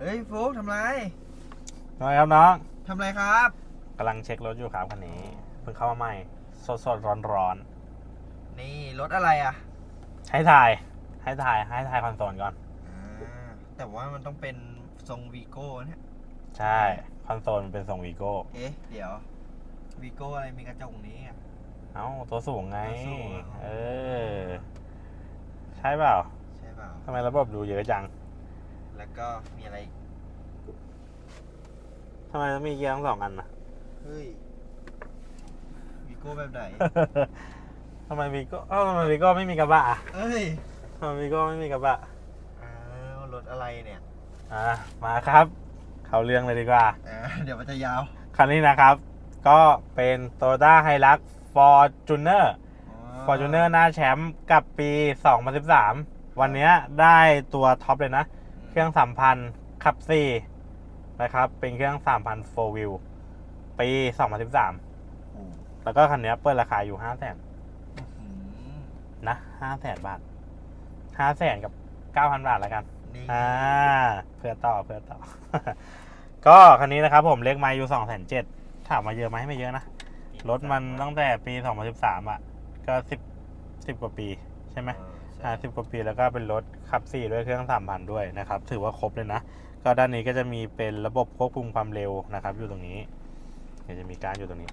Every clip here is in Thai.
เฮ้ยฟุกทำไรน้อยครับน้องทำไรครับกำลังเช็ครถอยู่ครับคันนี้ เพิ่งเข้ามาใหม่ สดสดร้อนร้อนนี่รถอะไรอะๆให้ถ่าย ให้ถ่าย ให้ถ่ายคอนโซลก่อนอ่าแต่ว่ามันต้องเป็นทรงวีโก้เนี่ยใช่ คอนโซลมันเป็นทรงวีโก้เอ๊ะ เดี๋ยววีโก้อะไรมีกระจกนี้อะเอ้าตัวสูงไงตัวสูงเหรอเออ ใช่เปล่า ใช่เปล่าทำไมระบบดูเยอะจัง แล้วก็มีอะไรอีกทำไมต้องมีเกียร์ทั้งสองอันนะ เฮ้ยวีโก้แบบไหน ทำไมวีโก้เอ้าทำไมวีโก้ไม่มีกระบะอะเอ้ยทำไมวีโก้ไม่มีกระบะ อ้าวรถอะไรเนี่ยอ่ามาครับ เข้าเรื่องเลยดีกว่า อ่าเดี๋ยวมันจะยาวคันนี้นะครับ ก็เป็น Toyota Hilux Fortuner Fortuner หน้าแชมป์กับปี 2013 วันเนี้ยได้ตัวท็อปเลยนะ เครื่อง 3,000ขับ4นะครับ เป็นเครื่อง 3,000 4 wheel ปี 2013โอ้แล้วก็คันเนี้ยเปิดราคาอยู่ 5 0 0 0 0นอืมนะ5 0 0 0 0 0บาท5 0 0 0 0กับ9,000บาทแล้วกันนี่อ่า เพื่อต่อเพื่อต่อ ก็คันนี้นะครับผมเลขไมาอยู่2 7 0 0 0ถามมาเยอะไหมไม่เยอะนะ รถมันตั้งแต่ปี2013อะ ก็10 10กว่าปีใช่ไหม เออใช่อ่า10กว่าปีแล้วก็เป็นรถขับ4ด้วยเครื่อง3,000ด้วยนะครับ ถือว่าครบเลยนะ ก็ด้านนี้ก็จะมีเป็นระบบควบคุมความเร็วนะครับ อยู่ตรงนี้เดี๋ยวจะมีการดอยู่ตรงนี้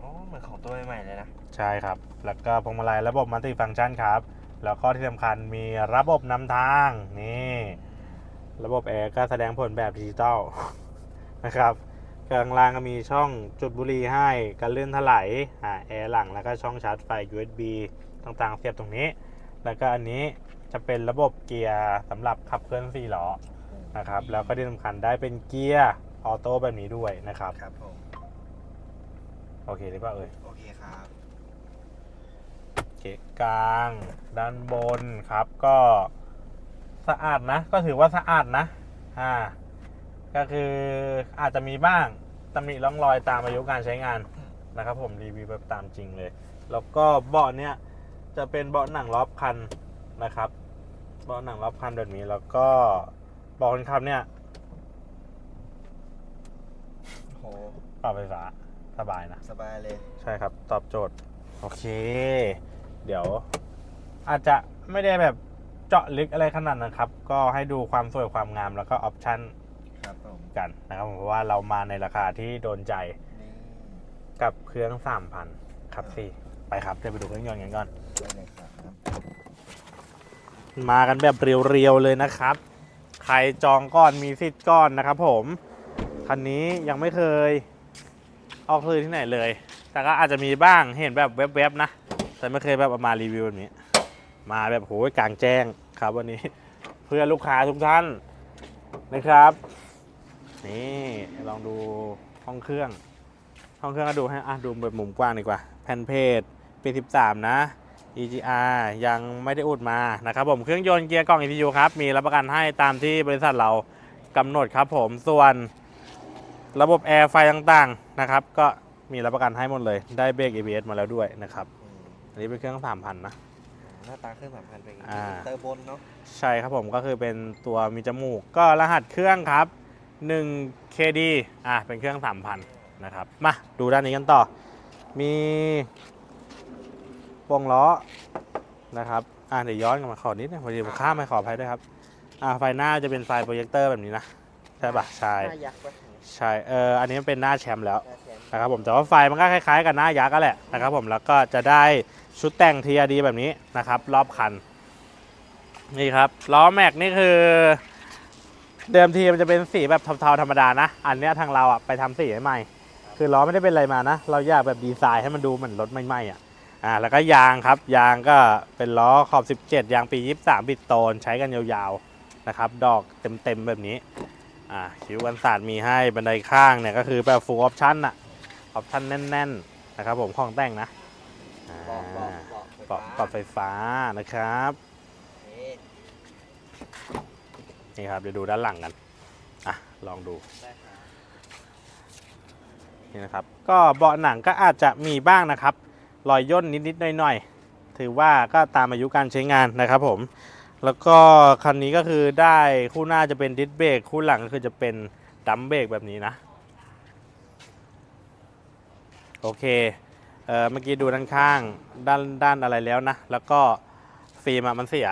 อ๋อเหมือนของตัวใหม่ๆเลยนะ ใช่ครับ แล้วก็พวงมาลัยระบบมัลติฟังก์ชันครับ แล้วก็ที่สำคัญมีระบบนำทางนี่ ระบบแอร์ก็แสดงผลแบบดิจิตอลนะครับกลางล่างก็มีช่องจุดบุหรี่ให้กันเลื่อนถลายอ่าแอร์หลังแล้วก็ช่องชาร์จไฟ USB ต่างๆ เสียบตรงนี้ แล้วก็อันนี้จะเป็นระบบเกียร์สำหรับขับเคลื่อน4ล้อนะครับ แล้วก็ที่สำคัญได้เป็นเกียร์ออโต้แบบนี้ด้วยนะครับ ครับผมโอเคหรือเปล่าเอ่ยโอเคครับเกะกลาง ด้านบนครับก็สะอาดนะ ก็ถือว่าสะอาดนะอ่าก็คืออาจจะมีบ้างตำหนิร่องรอยตามอายุการใช้งานนะครับผมรีวิวแบบตามจริงเลย แล้วก็เบาะเนี่ย จะเป็นเบาะหนังรอบคันนะครับ เบาะหนังรอบคันแบบนี้แล้วก็เบาะคนขับเนี่ยโหปรับไฟฟ้าสบายนะ สบายเลย ใช่ครับ ตอบโจทย์ โอเค เดี๋ยว อาจจะไม่ได้แบบเจาะลึกอะไรขนาดนั้นครับ ก็ให้ดูความสวยความงามแล้วก็ออปชั่นครับผมกันนะครับผมเพราะว่าเรามาในราคาที่โดนใจนี่กับเครื่อง 3,000 ครับสี่ ไปครับเดี๋ยวไปดูเครื่องยนต์กันก่อน ได้เลยครับมากันแบบเรียวๆเลยนะครับ ใครจองก่อนมีสิทธิ์ก่อนนะครับผม คันนี้ยังไม่เคยออกซื้อที่ไหนเลย แต่ก็อาจจะมีบ้างเห็นแบบเว็บๆนะ แต่ไม่เคยแบบเอามารีวิวแบบนี้ มาแบบโหยกลางแจ้งครับวันนี้ เพื่อลูกค้าทุกท่านนะครับ นี่ลองดูห้องเครื่อง ห้องเครื่องก็ดูให้อะดูแบบมุมกว้างดีกว่า แผ่นเพจปี13 นะ EGR ยังไม่ได้อุดมานะครับผมเครื่องยนต์เกียร์กล่อง ECU ครับ มีรับประกันให้ตามที่บริษัทเรากำหนดครับผมส่วนระบบแอร์ไฟต่างๆนะครับ ก็มีรับประกันให้หมดเลย ได้เบรก ABS มาแล้วด้วยนะครับอืมอันนี้เป็นเครื่อง 3,000 นะ หน้าตาเครื่องสามพันเป็นอย่างอ่านี้เตอร์บนเนาะใช่ครับผมก็คือเป็นตัวมีจมูก ก็รหัสเครื่องครับ 1 KD อะเป็นเครื่อง 3,000 นะครับ มาดูด้านนี้กันต่อ มี วงล้อนะครับอะเดี๋ยวย้อนกลับมาขอนิดนึงพอดีผมข้ามไปขออภัยด้วยครับอะไฟหน้าจะเป็นไฟโปรเจคเตอร์แบบนี้นะใช่ปะใช่หน้ายักษ์ปะใช่เอออันนี้มันเป็นหน้าแชมป์แล้วหน้าแชมป์นะครับผมแต่ว่าไฟมันก็คล้ายๆ กับหน้ายักษ์ก็แหละนะครับผมแล้วก็จะได้ชุดแต่ง TRD แบบนี้นะครับ รอบคัน นี่ครับล้อแม็กนี่คือ เดิมทีมันจะเป็นสีแบบเทาๆธรรมดานะ อันเนี้ยทางเราอะไปทำสีให้ใหม่ คือล้อไม่ได้เป็นอะไรมานะ เราอยากแบบดีไซน์ให้มันดูเหมือนรถใหม่ๆอะ อ่าแล้วก็ยางครับยางก็เป็นล้อขอบ 17 ยางปี 23 บิดโตนใช้กันยาวๆนะครับ ดอกเต็มๆแบบนี้อ่าคิ้วกันศาสตร์มีให้บันไดข้างเนี่ยก็คือแบบ full option อะออปชั่นแน่นๆนะครับผมของแต่งนะอ่าเบาะเบปรับไฟฟ้านะครับนี่ครับเดี๋ยวดูด้านหลังกันอะลองดูนี่นะครับ ก็เบาะหนังก็อาจจะมีบ้างนะครับ รอยย่นนิดๆหน่อยๆ ถือว่าก็ตามอายุการใช้งานนะครับผม แล้วก็คันนี้ก็คือได้คู่หน้าจะเป็นดิสเบรกคู่หลังก็คือจะเป็นดัมเบรกแบบนี้นะ โอเคเออเมื่อกี้ดูด้านข้างด้านด้านอะไรแล้วนะ แล้วก็ฟิล์มอะมันเสีย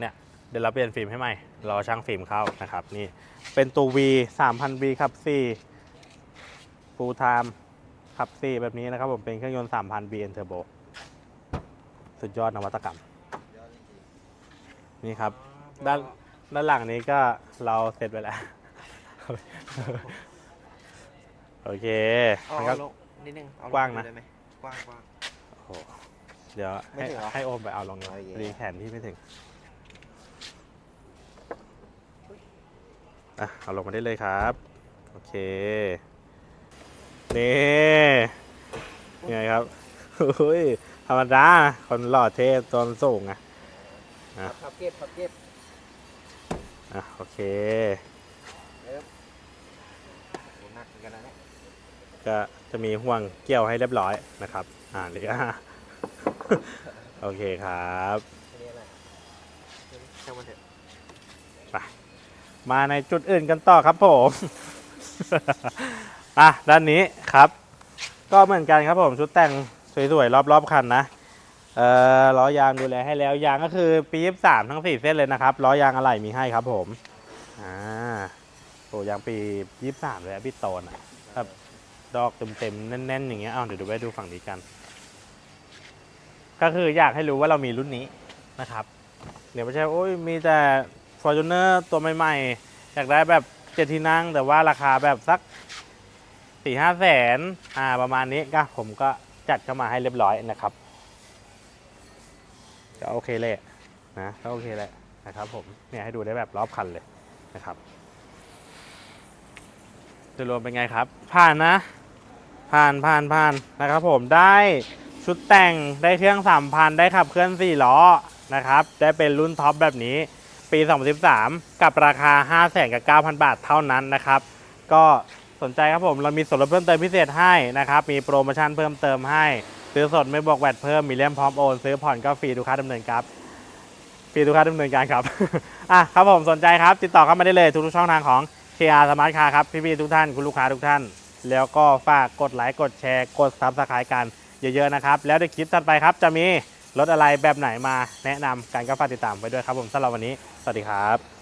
เนี่ยเดี๋ยวเราเปลี่ยนฟิล์มให้ใหม่รอช่างฟิล์มเข้านะครับนี่เป็นตัว V 3,000 V ขับ4 full time ขับ4แบบนี้นะครับผมเป็นเครื่องยนต์ 3,000 BN Turbo สุดยอดนวัตกรรม นี่ครับ ด้านด้านหลังนี้ก็เราเสร็จไปแล้ว โอเคเอานะครับ ลงนิดนึงเอลกว้างนะ ได้ไหมกว้างกว้าง โอ้โหเดี๋ยวไม่ให้ถึงเหรอให้โอมไปเอาลงโอเค รีแขนที่ไม่ถึงอะเอาลงมาได้เลยครับ โอเค นี่ยังไงครับเฮ้ยธรรมดานะคนหล่อเท่ตอนสูงอะอะพับเก็บพับเก็บอะโอเคโหหนักเหมือนกันนะเนี่ยก็จะมีห่วงเกี่ยวให้เรียบร้อยนะครับ อ่าหรือโอเคครับอันนี้อะไรช่างมันเถอะมาในจุดอื่นกันต่อครับผม อะด้านนี้ครับ ก็เหมือนกันครับผมชุดแต่งสวยๆรอบๆคันนะเอ่อล้อยางดูแลให้แล้วยางก็คือปี23ทั้ง4เส้นเลยนะครับล้อยางอะไหล่มีให้ครับผมอ่าโอ้ยางปี23เลยอะพี่โตนอะครับดอกเต็มๆแน่นๆอย่างเงี้ยเอาเดี๋ยวดูไปดูฝั่งนี้กัน ก็คืออยากให้รู้ว่าเรามีรุ่นนี้นะครับเดี๋ยวไม่ใช่โอ้ยมีแต่ f o r t u n e r ตัวใหม่ๆอยากได้แบบเจ็ดที่นั่งแต่ว่าราคาแบบสัก สี่ห้าแสนอ่าประมาณนี้ก็ผมก็จัดเข้ามาให้เรียบร้อยนะครับก็โอเคเลยนะก็โอเคแหละนะครับผมเนี่ยให้ดูได้แบบรอบคันเลยนะครับโดยรวมเป็นไงครับ ผ่านนะ ผ่านผ่านผ่านนะครับผมได้ชุดแต่งได้เครื่องสามพันได้ขับเคลื่อนสี่ล้อนะครับ ได้เป็นรุ่นท็อปแบบนี้ปี 2013 กับราคา 5 0 0แสนกับ 9,000 บาทเท่านั้นนะครับ ก็ สนใจครับผมเรามีส่วนลดเพิ่มเติมพิเศษให้นะครับมีโปรโมชั่นเพิ่มเติมให้ซื้อสดไม่บวกแวดเพิ่มมีเลี่ยมพร้อมโอนซื้อผ่อนก็ฟรีทุกค่าดำเนินครับฟรีทุกค่าดำเนินการครับอะครับผมสนใจครับติดต่อเข้ามาได้เลยทุกช่องทางของ KR Smart Car ครับพี่ๆทุกท่านคุณลูกค้าทุกท่าน แล้วก็ฝากกดไลค์กดแชร์กดซับสไครต์กันเยอะๆนะครับ แล้วในคลิปถัดไปครับจะมีรถอะไรแบบไหนมาแนะนำกันก็ฝากติดตามไว้ด้วยครับผมสำหรับวันนี้ สวัสดีครับ